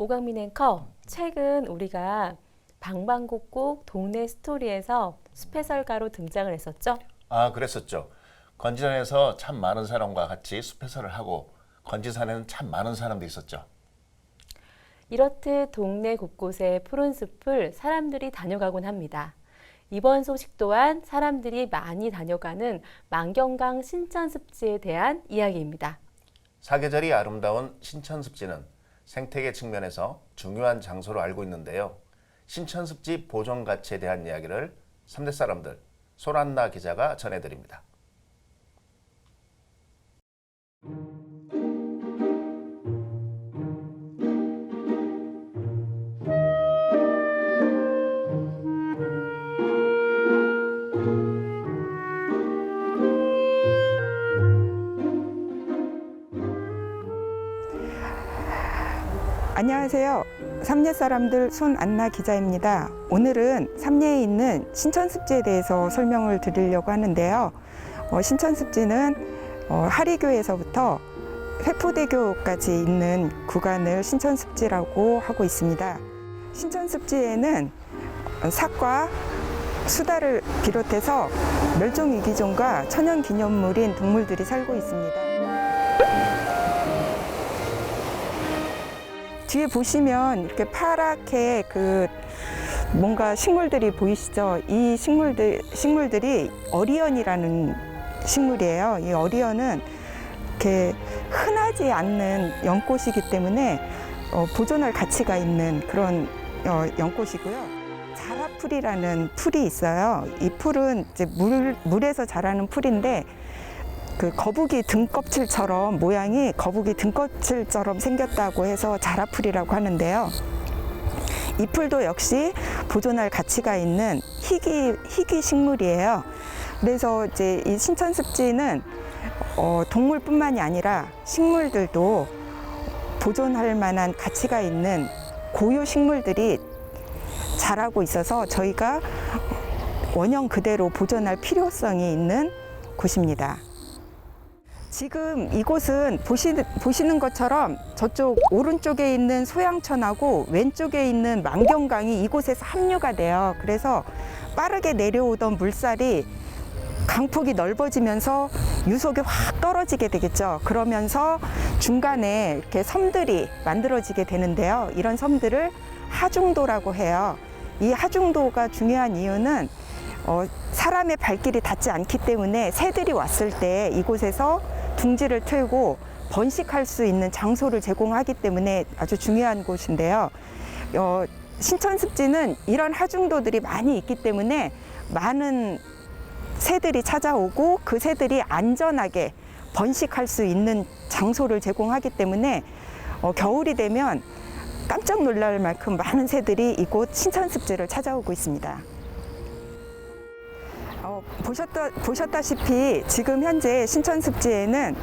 오강민 앵커, 최근 우리가 방방곡곡 동네 스토리에서 숲해설가로 등장을 했었죠. 아, 그랬었죠. 건지산에서 참 많은 사람과 같이 숲해설을 하고 건지산에는 참 많은 사람도 있었죠. 이렇듯 동네 곳곳에 푸른 숲을 사람들이 다녀가곤 합니다. 이번 소식 또한 사람들이 많이 다녀가는 만경강 신천습지에 대한 이야기입니다. 사계절이 아름다운 신천습지는 생태계 측면에서 중요한 장소로 알고 있는데요. 신천습지 보존 가치에 대한 이야기를 3대 사람들 소란나 기자가 전해드립니다. 안녕하세요. 삼례 사람들 손안나 기자입니다. 오늘은 삼례에 있는 신천습지에 대해서 설명을 드리려고 하는데요. 어, 신천습지는 어, 하리교에서부터 회포대교까지 있는 구간을 신천습지라고 하고 있습니다. 신천습지에는 삭과 수다를 비롯해서 멸종위기종과 천연기념물인 동물들이 살고 있습니다. 뒤에 보시면 이렇게 파랗게 그 뭔가 식물들이 보이시죠? 이 식물들 식물들이 어리언이라는 식물이에요. 이 어리언은 이렇게 흔하지 않는 연꽃이기 때문에 어, 보존할 가치가 있는 그런 어, 연꽃이고요. 자라풀이라는 풀이 있어요. 이 풀은 이제 물 물에서 자라는 풀인데 그 거북이 등껍질처럼 모양이 거북이 등껍질처럼 생겼다고 해서 자라풀이라고 하는데요. 이 풀도 역시 보존할 가치가 있는 희귀 희귀 식물이에요. 그래서 이제 이 신천습지는 어, 동물뿐만이 아니라 식물들도 보존할 만한 가치가 있는 고유 식물들이 자라고 있어서 저희가 원형 그대로 보존할 필요성이 있는 곳입니다. 지금 이곳은 보시, 보시는 것처럼 저쪽 오른쪽에 있는 소양천하고 왼쪽에 있는 만경강이 이곳에서 합류가 돼요. 그래서 빠르게 내려오던 물살이 강폭이 넓어지면서 유속이 확 떨어지게 되겠죠. 그러면서 중간에 이렇게 섬들이 만들어지게 되는데요. 이런 섬들을 하중도라고 해요. 이 하중도가 중요한 이유는 어, 사람의 발길이 닿지 않기 때문에 새들이 왔을 때 이곳에서 둥지를 틀고 번식할 수 있는 장소를 제공하기 때문에 아주 중요한 곳인데요. 어, 신천 습지는 이런 하중도들이 많이 있기 때문에 많은 새들이 찾아오고 그 새들이 안전하게 번식할 수 있는 장소를 제공하기 때문에 어, 겨울이 되면 깜짝 놀랄 만큼 많은 새들이 이곳 신천습지를 찾아오고 있습니다. 어, 보셨다, 보셨다시피 지금 현재 신천습지에는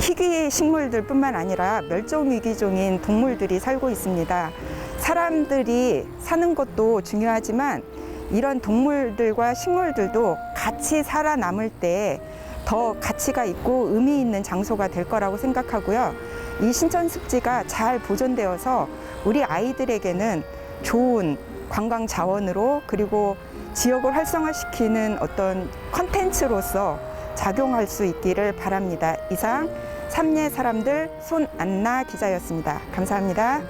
희귀 식물들뿐만 아니라 멸종 위기종인 동물들이 살고 있습니다. 사람들이 사는 것도 중요하지만 이런 동물들과 식물들도 같이 살아남을 때 더 가치가 있고 의미 있는 장소가 될 거라고 생각하고요. 이 신천습지가 잘 보존되어서 우리 아이들에게는 좋은 관광 자원으로 그리고 지역을 활성화시키는 어떤 컨텐츠로서 작용할 수 있기를 바랍니다. 이상 삼례 사람들 손안나 기자였습니다. 감사합니다.